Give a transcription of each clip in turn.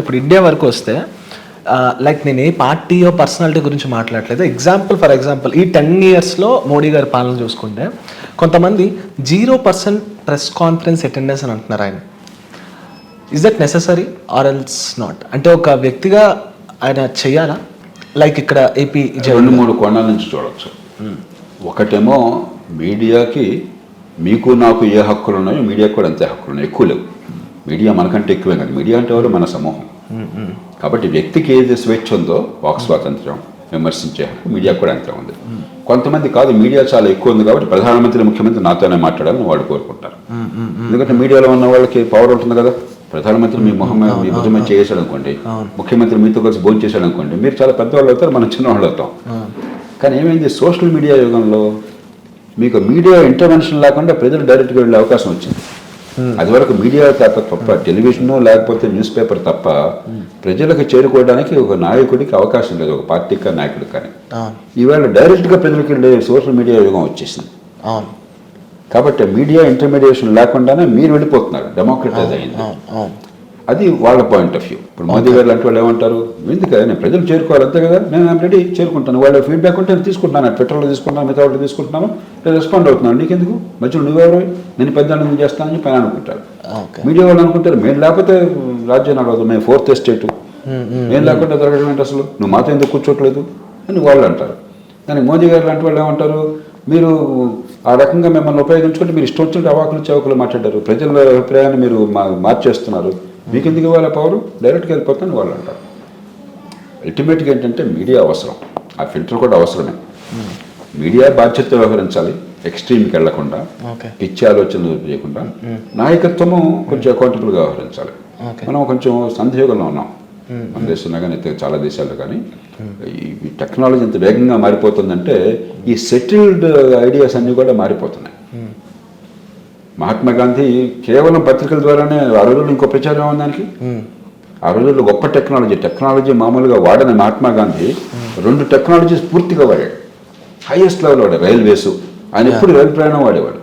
ఇప్పుడు ఇండియా వరకు వస్తే లైక్ నేను ఏ పార్టీయో పర్సనాలిటీ గురించి మాట్లాడలేదు. ఎగ్జాంపుల్ ఫర్ ఎగ్జాంపుల్ ఈ టెన్ ఇయర్స్లో మోడీ గారి పాలన చూసుకుంటే కొంతమంది zero percent press conference attendance అని అంటున్నారు ఆయన. Is that necessary or else not అంటే ఒక వ్యక్తిగా ఆయన చేయాలా? లైక్ ఇక్కడ ఏపీ రెండు మూడు కోణాల నుంచి చూడొచ్చు. ఒకటేమో మీడియాకి మీకు నాకు ఏ హక్కులు ఉన్నాయో మీడియాకు కూడా అంతే హక్కులు ఉన్నాయి ఎక్కువ లేవు. మీడియా మనకంటే ఎక్కువే కాదు. మీడియా అంటే ఎవరు? మన సమూహం. కాబట్టి వ్యక్తికి ఏది స్వేచ్ఛ ఉందో వాక్ స్వాతంత్ర్యం విమర్శించే హక్కు మీడియా కూడా అంతే ఉంది. కొంతమంది కాదు మీడియా చాలా ఎక్కువ ఉంది కాబట్టి ప్రధానమంత్రి ముఖ్యమంత్రి నాతోనే మాట్లాడాలని వాళ్ళు కోరుకుంటారు. ఎందుకంటే మీడియాలో ఉన్న వాళ్ళకి పవర్ ఉంటుంది కదా. ప్రధానమంత్రి మీ మొహం మీ భుజం మీద చేసాడు అనుకోండి ముఖ్యమంత్రి మీతో కలిసి భోజనం చేశాడు అనుకోండి మీరు చాలా పెద్దవాళ్ళు అవుతారు మనం చిన్నవాళ్ళు అవుతాం. కానీ ఏమైంది? సోషల్ మీడియా యుగంలో మీకు మీడియా ఇంటర్వెన్షన్ లేకుండా ప్రజలు డైరెక్ట్గా వెళ్ళే అవకాశం వచ్చింది. అది వరకు మీడియా తప్ప తప్ప టెలివిజన్ లేకపోతే న్యూస్ పేపర్ తప్ప ప్రజలకు చేరుకోవడానికి ఒక నాయకుడికి అవకాశం లేదు ఒక పార్టీకి కానీ నాయకుడికి కానీ. ఈవేళ డైరెక్ట్గా ప్రజలకు వెళ్ళే సోషల్ మీడియా యుగం వచ్చేసింది. అవును. కాబట్టి మీడియా ఇంటర్మీడియేషన్ లేకుండానే మీరు వెళ్ళిపోతున్నారు డెమోక్రటైజ్ అయింది. అది వాళ్ళ పాయింట్ ఆఫ్ వ్యూ ఇప్పుడు మోదీ గారు లాంటి వాళ్ళు ఏమంటారు? ఎందుకు నేను ప్రజలు చేరుకోవాలి అంతే కదా? నేను రెడీ చేరుకుంటాను. వాళ్ళ ఫీడ్బ్యాక్ ఉంటే నేను తీసుకుంటాను ట్విట్టర్లో తీసుకుంటాను మిగతా వాళ్ళు తీసుకుంటున్నాను. నేను రెస్పాండ్ అవుతున్నాను. నీకెందుకు? మధ్యలో నువ్వెవరు? నేను పెద్ద ఎందుకు చేస్తానని పైన అనుకుంటారు. మీడియా వాళ్ళు అనుకుంటారు. మేము లేకపోతే రాజ్యం నడవదు మేము ఫోర్త్ ఎస్టేట్ నేను లేకుండా జరగడం ఏంటి అసలు? నువ్వు మాతో ఎందుకు కూర్చోట్లేదు? అని వాళ్ళు అంటారు. దానికి మోదీ గారు లాంటి వాళ్ళు ఏమంటారు? మీరు ఆ రకంగా మిమ్మల్ని ఉపయోగించుకుంటే మీరు ఇష్టం వచ్చినట్టు అవాకులు చౌకులు మాట్లాడారు. ప్రజల అభిప్రాయాన్ని మీరు మార్చేస్తున్నారు. మీకు ఎందుకు ఇవ్వాలి పవర్? డైరెక్ట్గా వెళ్ళిపోతాను వాళ్ళు అంటారు. అల్టిమేట్గా ఏంటంటే మీడియా అవసరం. ఆ ఫిల్టర్ కూడా అవసరమే. మీడియా బాధ్యత వ్యవహరించాలి. ఎక్స్ట్రీమ్కి వెళ్ళకుండా పిచ్చి ఆలోచనలు చేయకుండా నాయకత్వము కొంచెం అకౌంటబుల్గా వ్యవహరించాలి. మనం కొంచెం సందేహంలో ఉన్నాం. మన దేశంలో కానీ చాలా దేశాల్లో కానీ ఈ టెక్నాలజీ ఎంత వేగంగా మారిపోతుందంటే ఈ సెటిల్డ్ ఐడియాస్ అన్నీ కూడా మారిపోతున్నాయి. మహాత్మా గాంధీ కేవలం పత్రికల ద్వారానే ఆ రోజుల్లో ఇంకో ప్రచారం దానికి? ఆ రోజుల్లో గొప్ప టెక్నాలజీ టెక్నాలజీ మామూలుగా వాడని మహాత్మా గాంధీ రెండు టెక్నాలజీస్ పూర్తిగా వాడాడు. హైయెస్ట్ లెవెల్ వాడాడు రైల్వేస్ ఆయన ఎప్పుడు రైలు ప్రయాణం వాడేవాడు.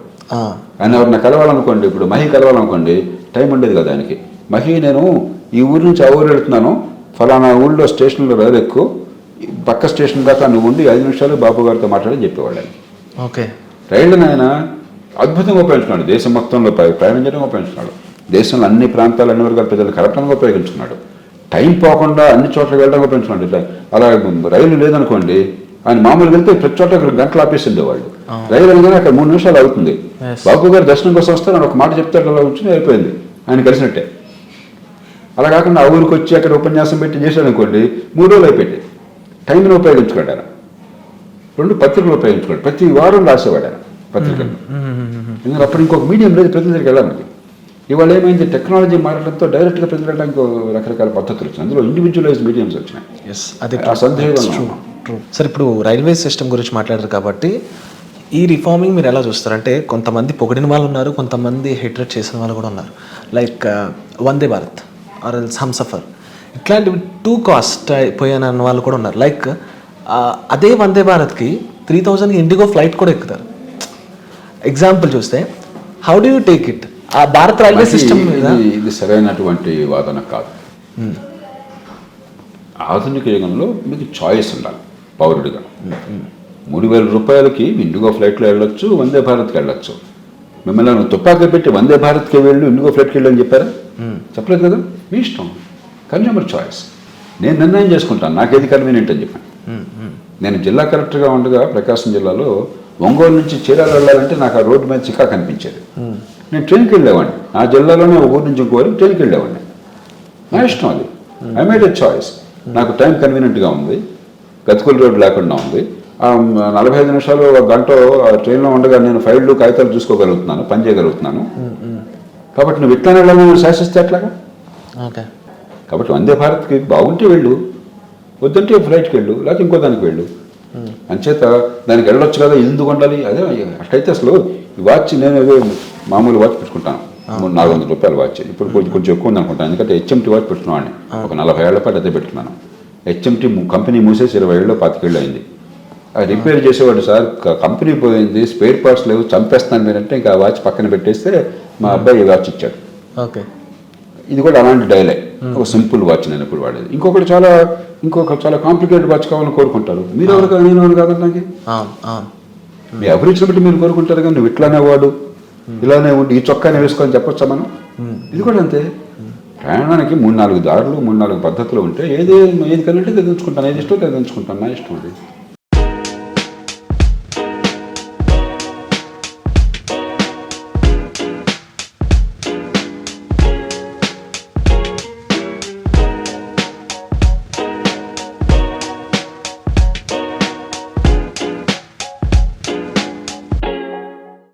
ఆయన ఎవరిని కలవాలనుకోండి ఇప్పుడు మహి కలవాలనుకోండి టైం ఉండేది కదా ఆయనకి. మహి నేను ఈ ఊరు నుంచి ఆ ఊరు వెళ్తున్నాను ఫలానా ఊళ్ళో స్టేషన్లో రైలు ఎక్కువ పక్క స్టేషన్ దాకా నువ్వు ఉండి ఐదు నిమిషాలు బాబు గారితో మాట్లాడి చెప్పేవాళ్ళు ఆయన ఓకే. రైళ్ళని ఆయన అద్భుతంగా ఉపయోగించుకున్నాడు. దేశం మొత్తంలో చేయడం ఉపయోగించుకున్నాడు. దేశంలో అన్ని ప్రాంతాలు అన్ని వర్గాల ప్రజలు కలపడానికి ఉపయోగించుకున్నాడు. టైం పోకుండా అన్ని చోట్ల వెళ్ళడానికి ఉపయోగించుకున్నాడు. ఇట్లా అలా రైలు లేదనుకోండి ఆయన మామూలుగా వెళ్తే ప్రతి చోట ఇక్కడ గంటలు ఆపేసి ఉండేవాళ్ళు రైలు అనగానే అక్కడ మూడు నిమిషాలు అవుతుంది. బాబు గారు దర్శనం కోసం వస్తే ఆయన ఒక మాట చెప్తాడు అలా కూర్చుని అయిపోయింది. ఆయన కలిసినట్టే. అలా కాకుండా ఆ ఊరికి వచ్చి అక్కడ ఉపన్యాసం పెట్టి చేశాడు అనుకోండి మూడు రోజులు అయిపోయింది. టైంని ఉపయోగించుకోండి ఆయన. రెండు పత్రికలు ఉపయోగించుకోండి ప్రతి వారం రాసేవాడు ఆయన. పత్రికలు. ఎందుకంటే అప్పుడు ఇంకొక మీడియం లేదు ప్రజల దగ్గరికి వెళ్ళడానికి ఇవాళ ఏమైంది టెక్నాలజీ మారడంతో డైరెక్ట్గా ప్రజలు వెళ్ళడానికి రకరకాల పద్ధతులు వచ్చినాయి. అందులో ఇండివిజువలైజ్ మీడియంస్ వచ్చినాయి. ఎస్ అది ఆ సందేహం సార్ ఇప్పుడు రైల్వే సిస్టమ్ గురించి మాట్లాడారు కాబట్టి ఈ రిఫార్మింగ్ మీరు ఎలా చూస్తారు? అంటే కొంతమంది పొగిడిన వాళ్ళు ఉన్నారు కొంతమంది హెట్రేట్ చేసిన వాళ్ళు కూడా ఉన్నారు. Like Vande Bharat or else Humsafar ఇట్లాంటివి టూ కాస్ట్ అయిపోయాను అన్న వాళ్ళు కూడా ఉన్నారు. లైక్ అదే వందే భారత్కి త్రీ థౌజండ్కి ఇండిగో ఫ్లైట్ కూడా ఎక్కుతారు. ఎగ్జాంపుల్ చూస్తే how do you take it ఆ భారత్ రైల్వే సిస్టమ్ ఇది సరైనటువంటి వాదన కాదు. ఆధునిక యుగంలో మీకు చాయిస్ ఉండాలి పౌరుడిగా. మూడు వేల రూపాయలకి ఇండిగో ఫ్లైట్లో వెళ్ళొచ్చు వందే భారత్కి వెళ్ళొచ్చు. మిమ్మల్ని తుపాకీ పెట్టి వందే భారత్కి వెళ్ళు ఇండిగో ఫ్లైట్కి వెళ్ళని చెప్పారా? చెప్పలేదు కదా? మీ ఇష్టం. కన్జ్యూమర్ చాయిస్ నేను నిర్ణయం చేసుకుంటాను నాకేది కన్వీనియంట్ అని చెప్పాను నేను జిల్లా కలెక్టర్గా ఉండగా ప్రకాశం జిల్లాలో ఒంగోలు నుంచి చీరాల వెళ్ళాలంటే నాకు ఆ రోడ్డు మీద చికా కనిపించేది. నేను ట్రైన్కి వెళ్ళేవాడిని. నా జిల్లాలోనే ఒక ఊరు నుంచి ఇంకో ఊరికి ట్రైన్కి వెళ్ళేవాడిని. నా ఇష్టం అది. ఐ మేడ్ ఎ చాయిస్ నాకు టైం కన్వీనియంట్గా ఉంది. గతుకుల రోడ్ లేకుండా ఉంది. ఆ నలభై ఐదు నిమిషాలు ఒక గంట ట్రైన్లో ఉండగా నేను ఫైళ్ళు కాగితాలు చూసుకోగలుగుతున్నాను పని చేయగలుగుతున్నాను. కాబట్టి నువ్వు ఇట్లా వెళ్ళాలని శాసిస్తే ఎట్లాగా? ఓకే. కాబట్టి వందే భారత్కి బాగుంటే వెళ్ళు. వద్దంటే ఫ్లైట్కి వెళ్ళు లేకపోతే ఇంకో దానికి వెళ్ళు. అంచేత దానికి వెళ్ళొచ్చు కదా ఎందుకు ఉండాలి? అదే అట్లయితే అసలు ఈ వాచ్ నేను మామూలు వాచ్ పెట్టుకుంటాను. మూడు నాలుగు వందల రూపాయల వాచ్. ఇప్పుడు కొంచెం కొంచెం ఎక్కువ ఉంది అనుకుంటాను ఎందుకంటే హెచ్ఎంటీ వాచ్ పెట్టుకున్నాను ఒక నలభై ఏళ్ళ పాటు అదే పెట్టుకున్నాను. హెచ్ఎంటీ కంపెనీ మూసేసి ఇరవై ఏళ్ళు పాతికేళ్ళు అయింది. అది రిపేర్ చేసేవాడు సార్ కంపెనీ పోయింది స్పేర్ పార్ట్స్ లేవు చంపేస్తాను మీరంటే ఇంకా వాచ్ పక్కన పెట్టేస్తే మా అబ్బాయి వాచ్ ఇచ్చాడు. ఓకే. ఇది కూడా అలాంటి డైలే ఒక సింపుల్ వాచ్ నేను ఇప్పుడు వాడేది. ఇంకొకటి చాలా ఇంకొక చాలా కాంప్లికేటెడ్ వాచ్ కావాలని కోరుకుంటారు. మీరు ఎవరు కాదు నేను ఎవరు కాదు నాకు? మీ అభిరుచిని బట్టి మీరు కోరుకుంటారు కానీ నువ్వు ఇట్లానే వాడు ఇలానే ఉండి ఈ చొక్కానే వేసుకొని చెప్పొచ్చా మనం? ఇది కూడా అంతే. ప్రయాణానికి మూడు నాలుగు దారులు మూడు నాలుగు పద్ధతులు ఉంటే ఏది ఏది కనంటే తెచ్చుకుంటాను. ఏది ఇష్టం తెచ్చుకుంటాను. నా ఇష్టం అది.